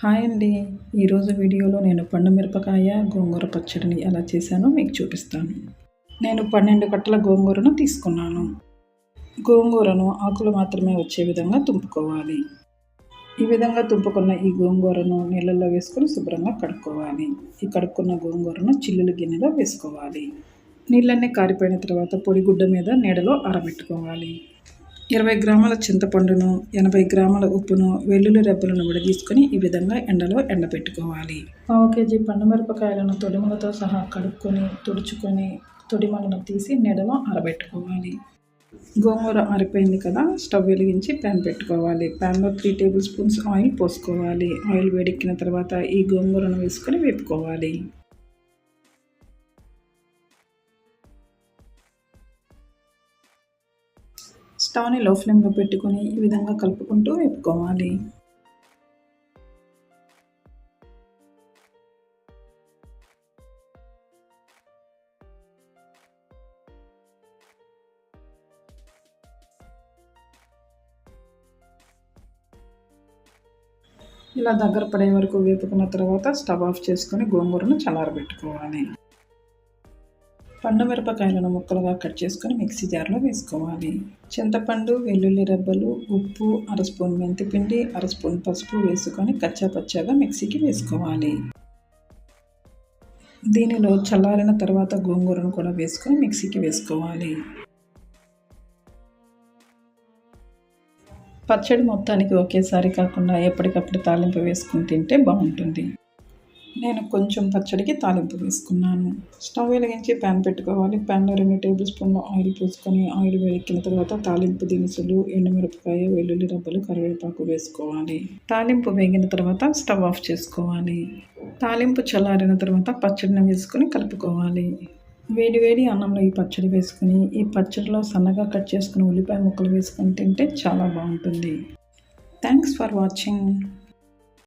Hi అండి. ఈరోజు వీడియోలో నేను పండు మిరపకాయ గోంగూర పచ్చడిని ఎలా చేశానో మీకు చూపిస్తాను. నేను పన్నెండు కట్టల గోంగూరను తీసుకున్నాను. గోంగూరను ఆకులు మాత్రమే వచ్చే విధంగా తుంపుకోవాలి. ఈ విధంగా తుంపుకున్న ఈ గోంగూరను నీళ్ళల్లో వేసుకొని శుభ్రంగా కడుక్కోవాలి. ఈ కడుక్కున్న గోంగూరను చిల్లుల గిన్నెలో వేసుకోవాలి. నీళ్ళన్నీ కారిపోయిన తర్వాత పొడి గుడ్డ మీద నీడలో ఆరబెట్టుకోవాలి. ఇరవై గ్రాముల చింతపండును ఎనభై గ్రాముల ఉప్పును వెల్లుల్లి రెబ్బలను విడదీసుకొని ఈ విధంగా ఎండలో ఎండబెట్టుకోవాలి. పావు కేజీ పండుమిరపకాయలను తొడిమలతో సహా కడుక్కొని తుడుచుకొని తొడిమలను తీసి నీడలో ఆరబెట్టుకోవాలి. గోంగూర ఆరిపోయింది కదా స్టవ్ వెలిగించి ప్యాన్ పెట్టుకోవాలి. ప్యాన్లో త్రీ టేబుల్ స్పూన్స్ ఆయిల్ పోసుకోవాలి. ఆయిల్ వేడెక్కిన తర్వాత ఈ గోంగూరను వేసుకొని వేపుకోవాలి. స్టవ్ని లో ఫ్లేమ్లో పెట్టుకొని ఈ విధంగా కలుపుకుంటూ వేపుకోవాలి. ఇలా దగ్గర పడే వరకు వేపుకున్న తర్వాత స్టవ్ ఆఫ్ చేసుకొని గోంగూరను చల్లారబెట్టుకోవాలి. పండు మిరపకాయలను ముక్కలుగా కట్ చేసుకొని మిక్సీ జార్లో వేసుకోవాలి. చింతపండు వెల్లుల్లి రెబ్బలు ఉప్పు అర స్పూన్ మెంతిపిండి అర స్పూన్ పసుపు వేసుకొని కచ్చా పచ్చాగా మిక్సీకి వేసుకోవాలి. దీనిలో చల్లారిన తర్వాత గోంగూరను కూడా వేసుకొని మిక్సీకి వేసుకోవాలి. పచ్చడి మొత్తానికి ఒకేసారి కాకుండా ఎప్పటికప్పుడు తాలింపు వేసుకుని తింటే బాగుంటుంది. నేను కొంచెం పచ్చడికి తాలింపు వేసుకున్నాను స్టవ్ వెలిగించి ప్యాన్ పెట్టుకోవాలి. ప్యాన్లో రెండు టేబుల్ స్పూన్లు ఆయిల్ పోసుకొని ఆయిల్ వేడెక్కిన తర్వాత తాలింపు దినుసులు ఎండుమిరపకాయ వెల్లుల్లి రబ్బలు కరివేపాకు వేసుకోవాలి. తాలింపు వేగిన తర్వాత స్టవ్ ఆఫ్ చేసుకోవాలి. తాలింపు చల్లారిన తర్వాత పచ్చడిని వేసుకొని కలుపుకోవాలి. వేడి వేడి అన్నంలో ఈ పచ్చడి వేసుకుని ఈ పచ్చడిలో సన్నగా కట్ చేసుకుని ఉల్లిపాయ ముక్కలు వేసుకొని తింటే చాలా బాగుంటుంది. Thanks for watching.